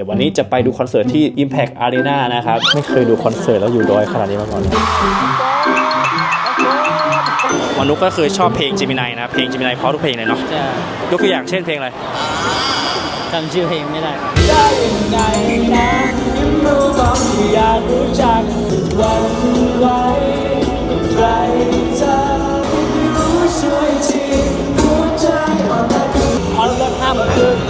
ดี๋ยววันนี้จะไปดูคอนเสิร์ตที่ Impact Arena นะครับ ไม่เคยดูคอนเสิร์ตแล้วอยู่ดอยขนาดนี้มาก่อนเลยวานุกก็คือชอบเพลงจิมินายนะ เพลงจิมินายเพราะทุกเพลงเลยเนาะจะยกตัวอย่างเช่นเพลงอะไรจำชื่อเพลงไม่ได้ได้ยังไงนะยิ้มรู้บอกที่อยากรู้จักหวันไหวใครจะไม่รู้ช่วยทีหัวใจอ่อนละคอนเสิร์ตห้าโมงครึ่ง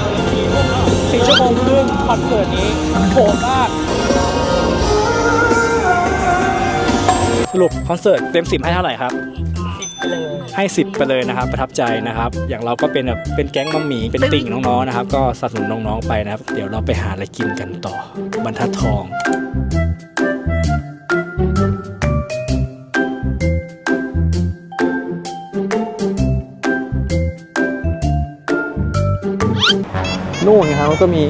สี่ชั่วโมงครึ่งคอนเสิร์ตนี้โหดมาก สรุปคอนเสิร์ตเต็มสิบให้เท่าไหร่ครับไปเลยให้10ไปเลยนะครับ ประทับใจนะครับ อย่างเราก็เป็นแบบเป็นแก๊งมัมหมีเป็นติ่งน้องๆนะครับ ก็สนับสนุนน้องๆไปนะครับ เดี๋ยวเราไปหาอะไรกินกันต่อบรรทัดทอง นู่นครับก็มี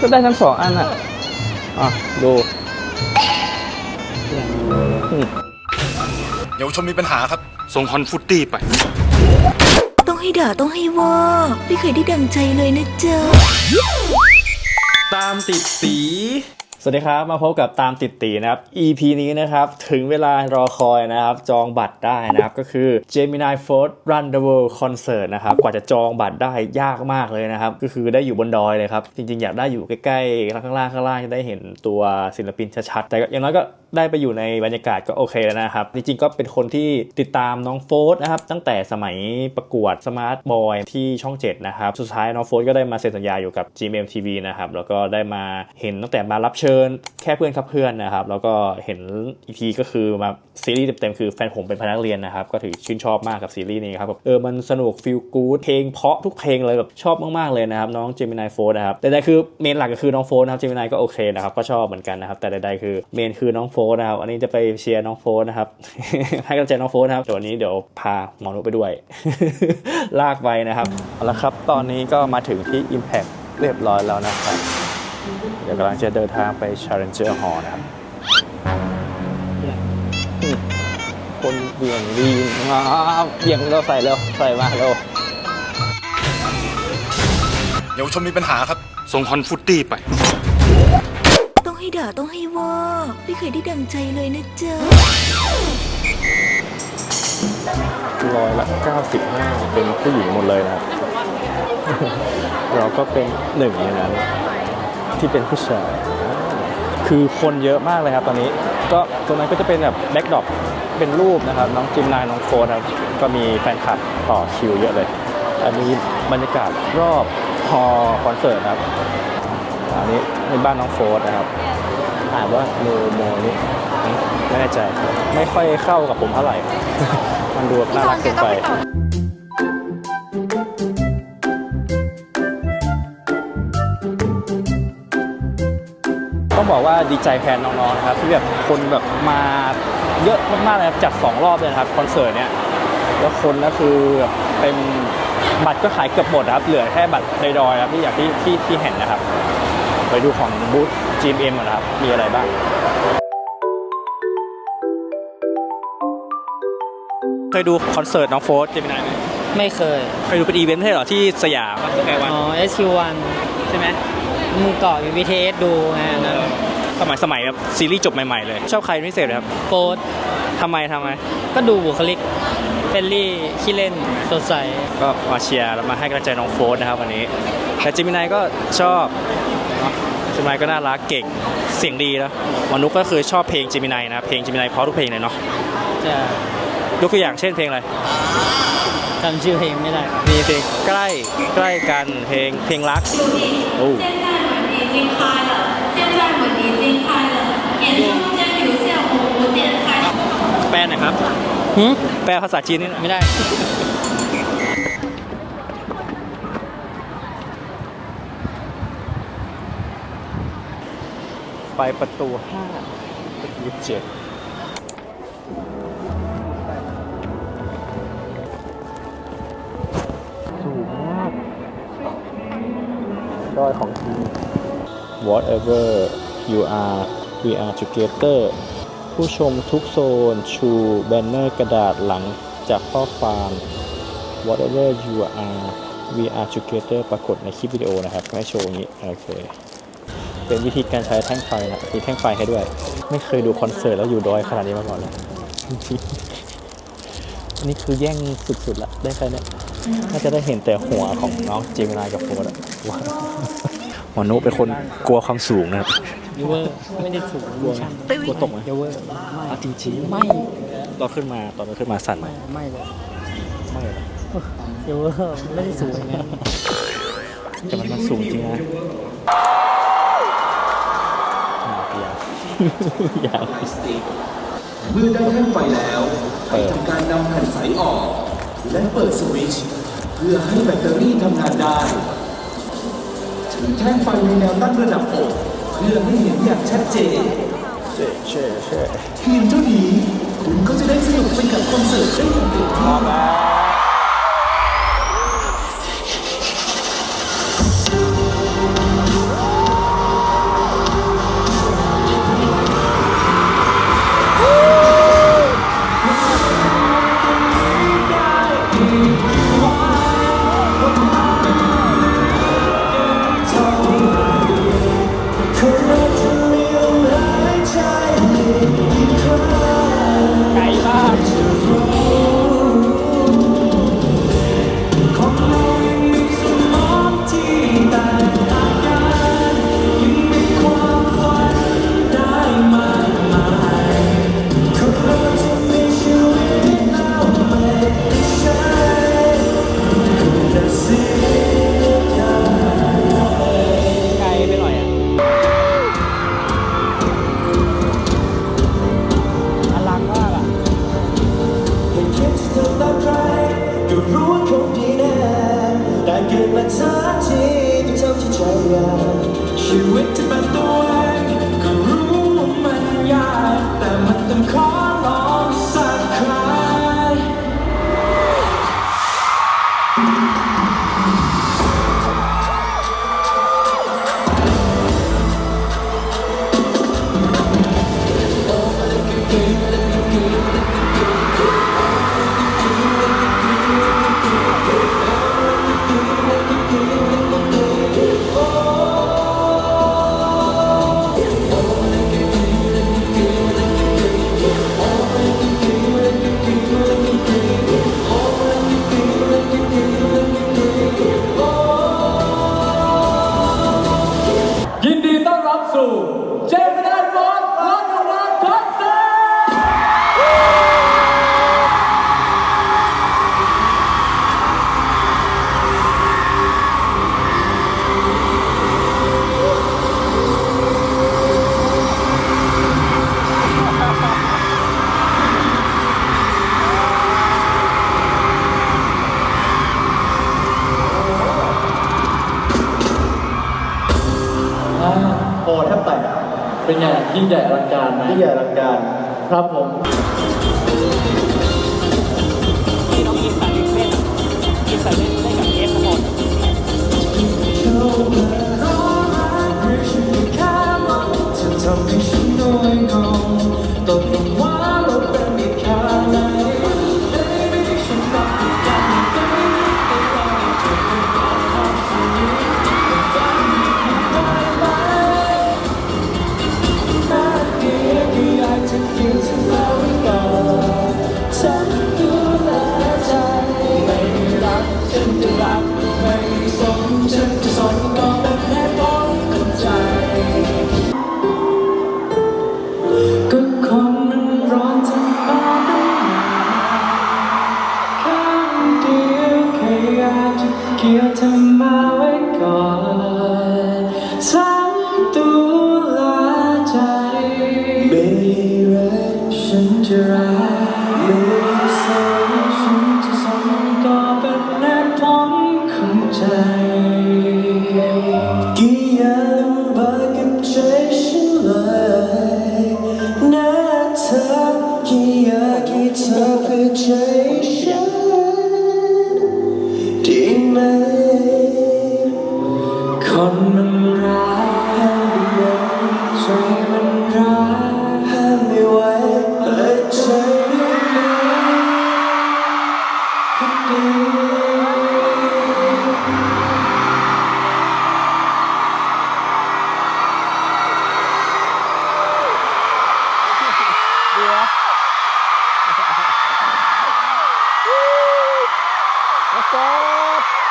ก็ได้ทั้งสองอันอะ อะ ดูเยาวชนมีปัญหาครับ ส่งฮอนฟุตตี้ไป ต้องให้ด่าต้องให้ว่า ไม่เคยได้ดังใจเลยนะจ๊ะตามติดสี สวัสดีครับ มาพบกับตามติดตีนะครับ EP นี้นะครับ ถึงเวลารอคอยนะครับ จองบัตรได้นะครับ ก็คือ Gemini f o r d Run the World Concert นะครับ กว่าจะจองบัตรได้ยากมากเลยนะครับ ก็คือได้อยู่บนดอยเลยครับ จริงๆ อยากได้อยู่ใกล้ๆข้างล่างข้างล่างจะได้เห็นตัวศิลปินชัดๆ แต่ก็อย่างน้อยก็ได้ไปอยู่ในบรรยากาศก็โอเคแล้วนะครับ จริงๆ ก็เป็นคนที่ติดตามน้องโฟร์นะครับ ตั้งแต่สมัยประกวด Smart Boy ที่ช่อง 7 นะครับ สุดท้ายน้องโฟร์ก็ได้มาเซ็นสัญญาอยู่กับ GMMTV นะครับ แล้วก็ได้มาเห็นตั้งแต่มารับเชิญแค่เพื่อนครับเพื่อนนะครับ แล้วก็เห็นอีกทีก็คือมาซีรีส์เต็มๆคือแฟนผมเป็นพนักเรียนนะครับ ก็ถือชื่นชอบมากกับซีรีส์นี้ครับแบบเออมันสนุกฟีลกู๊ดเพลงเพราะทุกเพลงเลยแบบชอบมากๆเลยนะครับ น้องเจมินายโฟร์นะครับแต่ใดคือเมนหลักก็คือน้องโฟร์นะครับเจมินายก็โอเคนะครับก็ชอบเหมือนกันนะครับ แต่ใดๆคือเมนคือน้องโฟร์นะครับอันนี้จะไปเชียร์น้องโฟร์นะครับให้กำลังใจน้องโฟร์นะครับเดี๋ยววันนี้เดี๋ยวพาหมอนุไปด้วย ลากไปนะครับเอาละครับตอนนี้ก็มาถึงที่ Impact เรียบร้อยแล้วนะครับ เดี๋ยวกำลังจะเดินทางไป Challenger Hall นะครับ คนเบี่ยงดีมากเบี่ยงเราใส่เร็ว ใส่มาเร็ว เยาวชนมีปัญหาครับ ส่งฮอนฟุตตี้ไป ต้องให้ด่าต้องให้ว่า ไม่เคยได้ดังใจเลยนะจ๊ะร้อยละ 95 เป็นผู้หญิงหมดเลยนะครับ เราก็เป็นหนึ่งในนั้น ที่เป็นผู้ชาย คือคนเยอะมากเลยครับตอนนี้ ก็ตรงนั้นก็จะเป็นแบบแบ็กดรอปเป็นรูปนะครับ น้องจิมนายน้องโฟนครับก็มีแฟนคลับต่อคิวเยอะเลย อันนี้บรรยากาศรอบฮอล์คอนเสิร์ตนะครับ อันนี้ในบ้านน้องโฟนนะครับอ่านว่าโนโมนี่ไม่แน่ใจ ไม่ค่อยเข้ากับผมเท่าไหร่ มันดูแบบน่ารักเกินไป บอกว่าดีใจแทนน้องๆนะครับที่แบบคนแบบมาเยอะมากๆเลยครับจัดสองรอบเลยนะครับคอนเสิร์ตเนี้ยแล้วคนก็คือแบบเต็มบัตรก็ขายเกือบหมดนะครับเหลือแค่บัตรในดอยครับที่อยากที่ที่ที่เห็นนะครับ ไปดูของบูธ GMM ก่อนนะครับ มีอะไรบ้างเคยดูคอนเสิร์ตน้องโฟร์เจมินายไหมไม่เคย เคยดูเป็นอีเวนต์ใช่เหรอที่สยามวันสแควร์วันอ๋อ SQ1 ใช่ไหมมึงเกาะอยู่ BTS ดูไงอันนั้น สมัยสมัยแบบซีรีส์จบใหม่ๆเลย ชอบใครเป็นพิเศษไหมครับโป๊ตทำไมทำไม ก็ดูบุคลิกเฟรนลี่ขี้เล่นสดใสก็มาเชียร์แล้วมาให้กำลังใจน้องโฟร์นะครับวันนี้แต่จิมินายก็ชอบเนอะจิมินายก็น่ารักเก่งเสียงดีแล้ววานุกก็คือชอบเพลงจิมินายนะเพลงจิมินายเพราะทุกเพลงเลยเนาะจะยกตัวอย่างเช่นเพลงอะไรจำชื่อเพลงไม่ได้มีเพลงใกล้ใกล้กันเพลงเพลงรักโอ้ ลหน่อยครับหืมแปลภาษาจีนนี่หน่อยไม่ได้ ไปประตูห้ายี่สิบเจ็ดสูงมากดอยของจริง whatever you are we are together ผู้ชมทุกโซน ชูแบนเนอร์กระดาษหลังจากข้อความ whatever you are VR Together ปรากฏในคลิปวิดีโอนะครับ ให้โชว์อย่างนี้ โอเค เป็นวิธีการใช้แท่งไฟนะมีแท่งไฟให้ด้วย ไม่เคยดูคอนเสิร์ตแล้วอยู่ดอยขนาดนี้มาก่อนเลยอันนี้คือแย่งสุดๆละได้แค่เนี้ยน่าจะได้เห็นแต่หัวของน้องเจมินายกับโฟร์อะวาวหมอนุเป็นคนกลัวความสูงนะครับ ยูเวอร์ไม่ได้สูงกลัวกลัวตกไหมยูเวอร์อะจริงๆไม่ตอนขึ้นมาตอนขึ้นมาสั่นไหมไม่เลยไม่หรอกยูเวอร์ไม่ได้สูงไงแต่มันมันสูงจริงนะอะยาวยาวเมื่อได้แท่งไฟแล้วเปิดทำการนำแผ่นใสออก และเปิดสวิตช์เพื่อให้แบตเตอรี่ทำงานได้ ถือแท่งไฟในแนวตั้งระดับอก เพื่อให้เห็นอย่างชัดเจนเช่เช่เช่เพียงเท่านี้คุณก็จะได้สนุกไปกับคอนเสิร์ตได้อย่างเต็มที่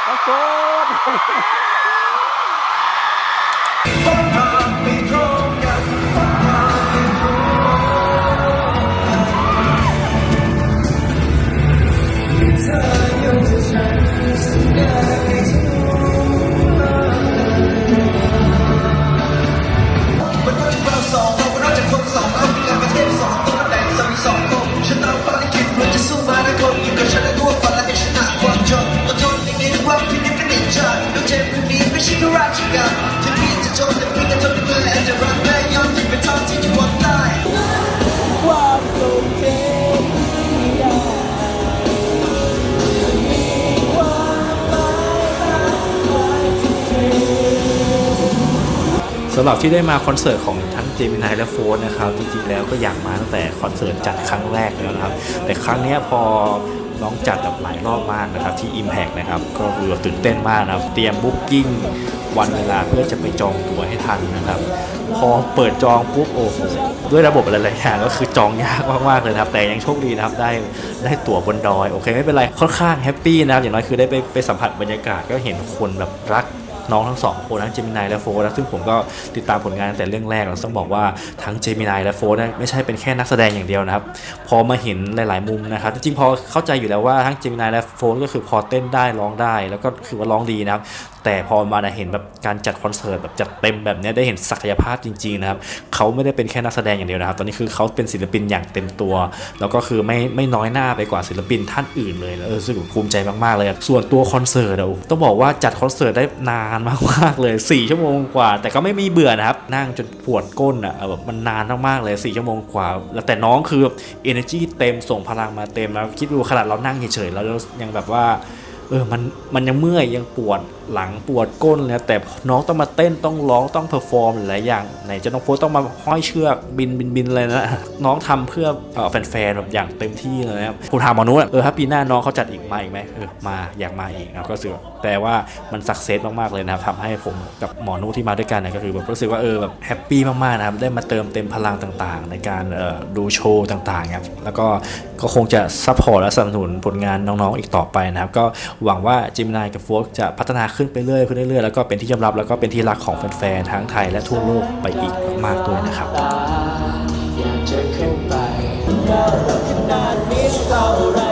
Passou! ท่ที่จะบอกได้ความโลภเสำหรับที่ได้มาคอนเสิร์ตของทั้งเจมินายและโฟร์นะครับจริงๆแล้วก็อยากมาตั้งแต่คอนเสิร์ตจัดครั้งแรกแล้วนะครับ แต่ครั้งนี้พอน้องจัดแบบหลายรอบมากนะครับที่ Impact นะครับก็คือตื่นเต้นมากนะครับ เตรียมบุ๊กิ้งวันเวลาเพื่อจะไปจองตั๋วให้ทันนะครับ พอเปิดจองปุ๊บโอ้โหด้วยระบบหลายๆอย่างก็คือจองยากมากๆเลยนะครับ แต่ยังโชคดีนะครับได้ได้ตั๋วบนดอย โอเคไม่เป็นไรค่อนข้างแฮปปี้นะครับอย่างน้อยคือได้ไปไปสัมผัสบรรยากาศก็เห็นคนแบบรักน้องทั้งสองคนทั้งเจมินายและโฟร์นะซึ่งผมก็ติดตามผลงานตั้งแต่เรื่องแรกแล้วต้องบอกว่าทั้งเจมินายและโฟร์นะไม่ใช่เป็นแค่นักแสดงอย่างเดียวนะครับ พอมาเห็นหลาย ๆ มุมนะครับ จริงๆพอเข้าใจอยู่แล้วว่าทั้งเจมินายและโฟร์ก็คือพอเต้นได้ร้องได้ แล้วก็คือว่าร้องดีนะครับแต่พอมาเห็นแบบการจัดคอนเสิร์ตแบบจัดเต็มแบบนี้ได้เห็นศักยภาพจริงๆนะครับเขาไม่ได้เป็นแค่นักแสดงอย่างเดียวนะครับ ตอนนี้คือเขาเป็นศิลปินอย่างเต็มตัว แล้วก็คือไม่ไม่น้อยหน้าไปกว่าศิลปินท่านอื่นเลยเออรู้สึกภูมิใจมากๆเลย ส่วนตัวคอนเสิร์ตอะโอ้ต้องบอกว่าจัดคอนเสิร์ตได้นานมากๆเลย 4 ชั่วโมงกว่า แต่ก็ไม่มีเบื่อนะครับนั่งจนปวดก้นอะแบบมันนานมากๆเลย 4 ชั่วโมงกว่า แล้วแต่น้องคือ energy เต็มส่งพลังมาเต็มแล้วคิดดูขนาดเรานั่งเฉยๆแล้วเรายังแบบว่าเออมันมันยังเมื่อยยังปวด หลังปวดก้นเลยนะแต่น้องต้องมาเต้นต้องร้องต้องเพอร์ฟอร์มหลายอย่างไหนจะน้องโฟต้องมาห้อยเชือกบินบินบินเลยนะน้องทำเพื่ออแฟนๆแบบอย่างเต็มที่เลยนะครับผมถามหมอนุ้เออถ้าปีหน้าน้องเขาจัดอีกมาอีกไหมเออมาอยากมาอีกนะครับก็รู้สึกแปลว่ามันสักเซสมากๆเลยนะครับทำให้ผมกับหมอนุที่มาด้วยกันเนี่ยก็คือแบบรู้สึกว่าเออแบบแฮปปี้มากๆนะครับได้มาเติมเต็มพลังต่างๆ ในการออดูโชว์ต่างๆครับแล้วก็ก็คงจะซัพพอร์ตและสนับสนุนผลงานน้องๆอีกต่อไปนะครับก็หวังว่าจิมนายกับโฟกจะพัฒนาขึ้นไปเรื่อยขึ้นเรื่อยๆแล้วก็เป็นที่ยอมรับแล้วก็เป็นที่รักของแฟนๆทั้งไทยและทั่วโลกไปอีกมากๆด้วยนะครับอยากจะขึ้นไปเราขนาดนี้เท่าไรา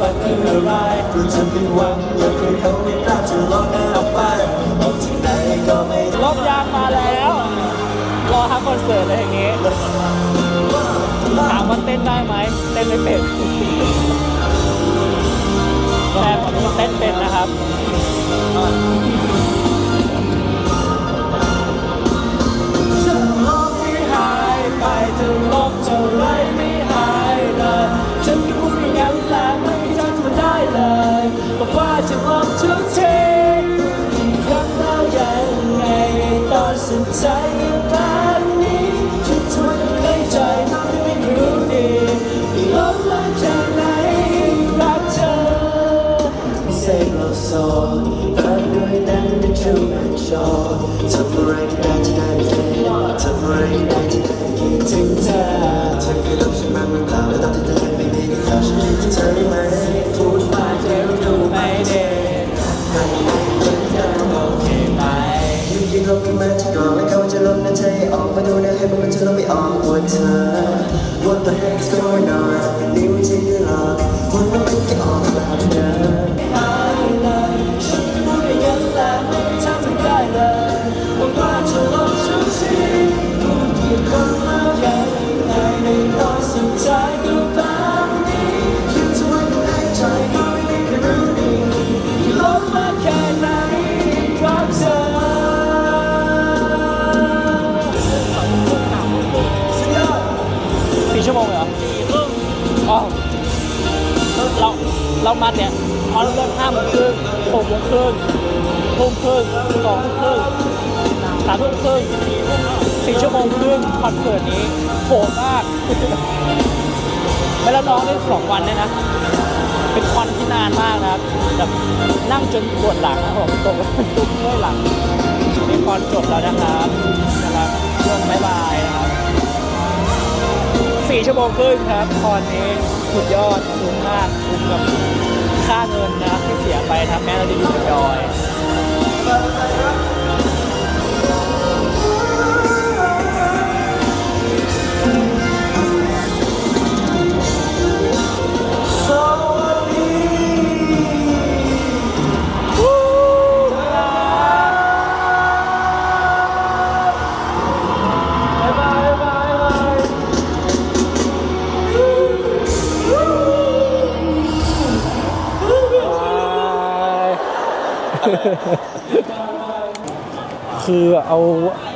ฝันคืออะไรดูฉันเป็นหวังว่าคือเขาไม่กล้าจะลองเดินออกไปออกที่ไหนก็ไม่รอบยางมาแล้ว รอทั้งคอนเสิร์ตเลยอย่างงี้ ถามว่าเต้นได้ไหมเต้นไม่เป็นแต่ผมเต้นเป็นนะครับจะลบไม่หายไปจะลบเท่าไรไม่ true and sure ทำอ มาเนี่ยพอเริ่มห้าโมงครึ่งหกโมงครึ่งทุ่มครึ่งสองทุ่มครึ่งสามทุ่มครึ่งสี่ชั่วโมงครึ่งคอนเสิร์ตนี้โหดมากไม่แล้วน้องได้สองวันเนี่ยนะ เป็นคอนที่นานมากนะครับแบบนั่งจนปวดหลังนะผมตกตุ้มเมื่อยหลังนี่คอนจบแล้วนะครับนะครับช่วงบ๊ายบายนะครับสี่ชั่วโมงครึ่งครับคอนนี้สุดยอดคุ้มมากคุ้มกับ ค่าเงินนะครับที่เสียไปครับแม้เราจะอยู่ในดอย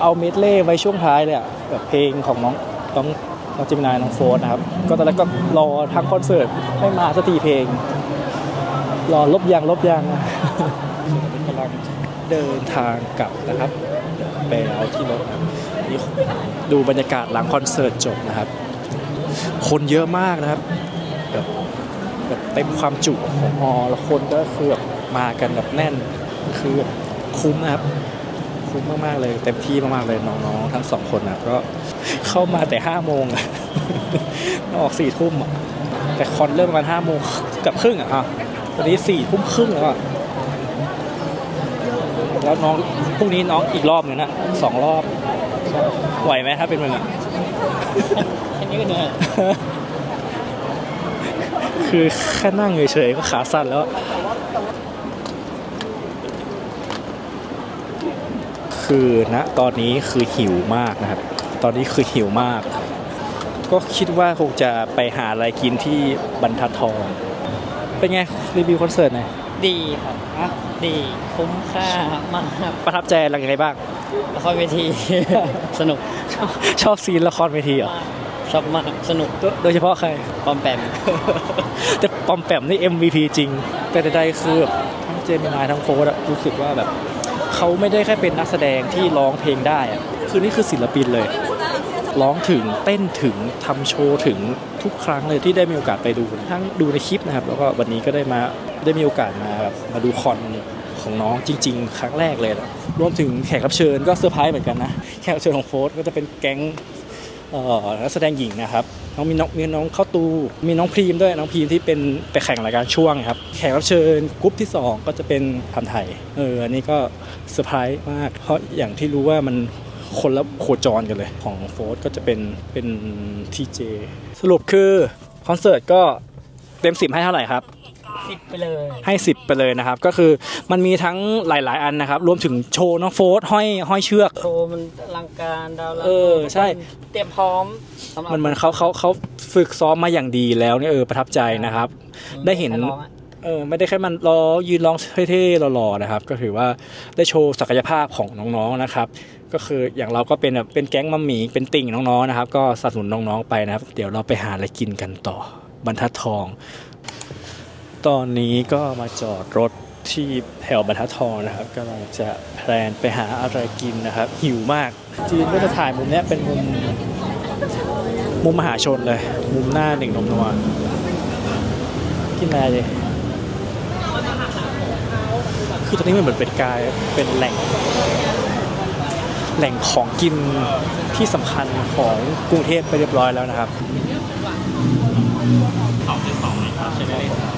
เอาเมดเล่ไว้ช่วงท้ายเลยอะแบบเพลงของน้องน้องน้องเจมินายน้องโฟร์นะครับ ก็ตอนแรกก็รอทั้งคอนเสิร์ตไม่มาสักทีเพลง รอลบยางลบยางกำลังเดินทางกลับนะครับไปเอาที่รถนี่ดูบรรยากาศหลังคอนเสิร์ตจบนะครับ คนเยอะมากนะครับแบบแบบเต็มความจุของฮอแล้วคนก็คือแบบมากันแบบแน่นคือคุ้มนะครับ คุ้มมากๆเลยเต็มที่มากๆเลยน้องๆทั้งสองคนนะก็เข้ามาแต่ห้าโมงอะออกสี่ทุ่มอะแต่คอนเริ่มประมาณห้าโมงกับครึ่งอะอะวันนี้สี่ทุ่มครึ่งแล้วอะแล้วน้องพรุ่งนี้น้องอีกรอบหนึงนะสองรอบไหวไหมถ้าเป็นมึงอะแค่นี้ก็เหนื่อยคือแค่นั่งเฉยๆก็ขาสั่นแล้ว คือณตอนนี้คือหิวมากนะครับ ตอนนี้คือหิวมาก ก็คิดว่าคงจะไปหาอะไรกินที่บรรทัดทอง เป็นไงรีวิวคอนเสิร์ตหน่อยดีครับอะดีคุ้มค่ามากครับประทับใจอะไรยังไงบ้าง ละครเวที สนุกชอบชอบซีนละครเวทีเหรอ ชอบมาก สนุกโดโดยเฉพาะใคร ปอมแปม แต่ปอมแปมนี่ MVP จริง แต่ใดๆคือแบบทั้งเจมินายทั้งโฟร์อะรู้สึกว่าแบบ เขาไม่ได้แค่เป็นนักแสดงที่ร้องเพลงได้อะคือนี่คือศิลปินเลย ร้องถึงเต้นถึงทำโชว์ถึงทุกครั้งเลยที่ได้มีโอกาสไปดู ทั้งดูในคลิปนะครับ แล้วก็วันนี้ก็ได้มาได้มีโอกาสมาแบบมาดูคอนของน้องจริง ๆ ครั้งแรกเลยนะรวมถึงแขกรับเชิญก็เซอร์ไพรส์เหมือนกันนะ แขกรับเชิญของโฟร์ก็จะเป็นแก๊ง นักแสดงหญิงนะครับน้องมีน้องมีน้องเข้าตู มีน้องพรีมด้วยน้องพรีมที่เป็นไปแข่งรายการช่วงครับแขกรับเชิญกรุ๊ปที่ 2 ก็จะเป็นพันไทยเอออันนี้ก็เซอร์ไพรส์มาก เพราะอย่างที่รู้ว่ามันคนละโคจรกันเลย ของโฟร์ก็จะเป็นเป็นทีเจสรุปคือคอนเสิร์ตก็เต็มสิบให้เท่าไหร่ครับ สิบไปเลยให้ 10 ไปเลยนะครับ ก็คือมันมีทั้งหลาย ๆ อันนะครับ รวมถึงโชว์น้องโฟร์ห้อยห้อยเชือก โชว์มันอลังการดาวละเออใช่ เตรียมพร้อมสำหรับมันเหมือนเขาเขาเขาฝึกซ้อมมาอย่างดีแล้วเนี่ยเออประทับใจนะครับ ได้เห็น ใครร้องอะเออไม่ได้แค่มันร้องยืนร้องเท่ๆหล่อๆนะครับ ก็ถือว่าได้โชว์ศักยภาพของน้องๆนะครับ ก็คืออย่างเราก็เป็นแบบเป็นแก๊งมัมหมี่เป็นติ่งน้องๆนะครับ ก็สนับสนุนน้องๆไปนะครับ เดี๋ยวเราไปหาอะไรกินกันต่อบรรทัดทอง ตอนนี้ก็มาจอดรถที่แถวบรรทัดทองนะครับกำลังจะแพลนไปหาอะไรกินนะครับ หิวมากจีนก็จะถ่ายมุมนี้เป็นมุมมุมมหาชนเลย มุมหน้าหนึ่งนมนัวกินอะไรเลยคือตอนนี้มันเหมือนเป็นกายเป็นแหล่ง แหล่งของกินที่สำคัญของกรุงเทพไปเรียบร้อยแล้วนะครับเป็นร้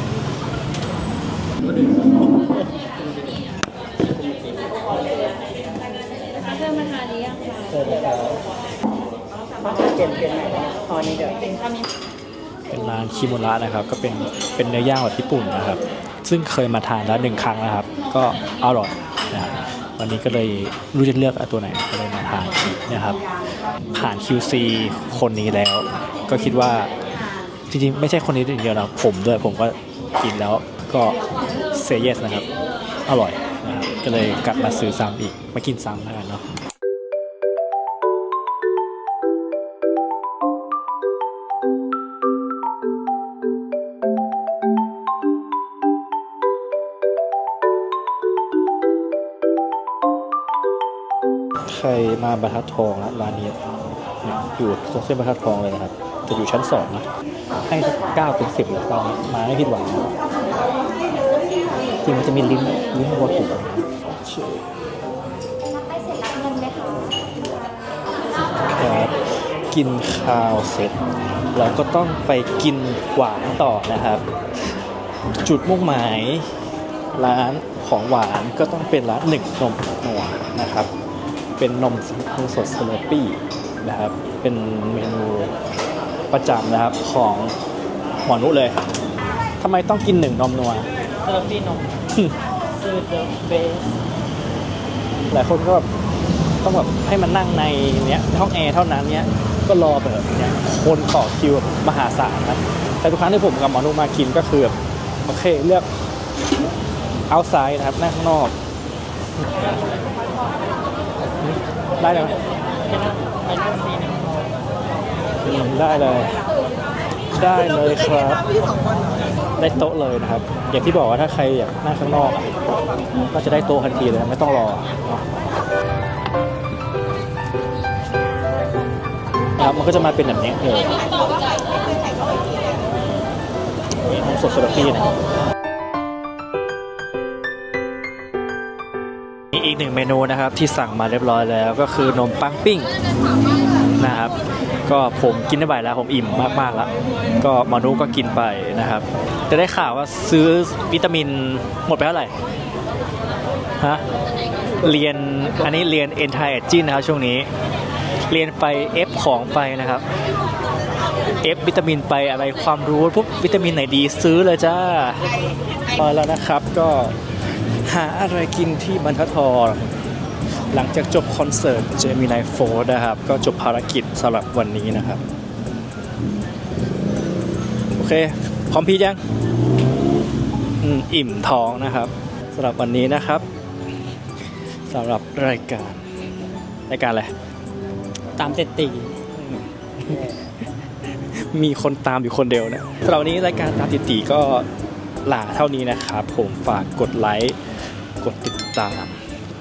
านคิโมระนะครับ ก็เป็นเป็นเนื้อย่างแบบญี่ปุ่นนะครับ ซึ่งเคยมาทานแล้วหนึ่งครั้งนะครับ ก็อร่อยนะครับวันนี้ก็เลยรู้จะเลือกเอาตัวไหนก็เลยมาทานนะครับ ผ่าน QC คนนี้แล้ว ก็คิดว่าจริงๆ ไม่ใช่คนนี้อย่างเดียวนะผมด้วยผมก็กินแล้ว ก็เซเยสนะครับ อร่อยนะครับก็เลยกลับมาซื้อซ้ำอีก มากินซ้ำแล้วกันเนาะใครมาบรรทัดทองนะร้านนี้อยู่ตรงเส้นบรรทัดทองเลยนะครับ จะอยู่ชั้นสองนะให้สักเก้าถึงสิบเลยตอนนี้มาไม่ผิดหวังนะ จริงมันจะมีลิ้นลิ้นวัวถูกครับกินข้าวเสร็จ เราก็ต้องไปกินหวานต่อนะครับ จุดมุ่งหมายร้านของหวานก็ต้องเป็นร้านหนึ่งนมนัวนะครับ เป็นนมนมสดสเลอปี้นะครับ เป็นเมนูประจำนะครับของหมอนุเลยทำไมต้องกินหนึ่งนมนัว สลับพี่นมคือเดอะเบสหลายคนก็แบบต้องแบบให้มันนั่งในเนี้ยในห้องแอร์เท่านั้นเนี้ยก็รอไปแบบเนี้ยคนต่อคิวแบบมหาศาลครับแต่ทุกครั้งที่ผมกับหมอนุมากินก็คือแบบโอเคเลือก outside นะครับนั่งข้างนอก ได้เลยไหมไปนั่งซีหนึ่งอืมได้เลย ได้เลยครับ ได้โต๊ะเลยนะครับ อย่างที่บอกว่าถ้าใครอยากนั่งข้างนอก ก็จะได้โต๊ะทันทีเลยไม่ต้องรอนะครับมันก็จะมาเป็นแบบนี้เลยนี่นมสดสลัดปี้นะครับมีอีกหนึ่งเมนูนะครับที่สั่งมาเรียบร้อยแล้วก็คือนมปังปิ้ง ก็ผมกินได้บ่ายแล้วผมอิ่มมากๆแล้ว ก็มานุก็กินไปนะครับจะได้ข่าวว่าซื้อวิตามินหมดไปเท่าไหร่ฮะเรียนอันนี้เรียน anti aging นะครับช่วงนี้ เรียนไป F ของไปนะครับ F วิตามินไปอะไรความรู้ปุ๊บวิตามินไหนดีซื้อเลยจ้าพอแล้วนะครับก็หาอะไรกินที่บรรทัดทอง หลังจากจบคอนเสิร์ตเจมินายโฟร์นะครับ ก็จบภารกิจสำหรับวันนี้นะครับ โอเค พร้อมพี่ยังอืมอิ่มท้องนะครับสำหรับวันนี้นะครับสำหรับรายการ รายการอะไร ตามติดตี มีคนตามอยู่คนเดียวนะสำหรับวันนี้รายการตามติดตีก็ลาเท่านี้นะครับ ผมฝากกดไลค์ กดติดตาม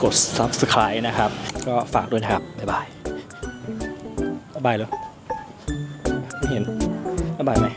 กด Subscribe นะครับ ก็ฝากด้วยนะครับ บ๊ายบาย บ๊ายบายเลยไม่เห็น บ๊ายบายไหม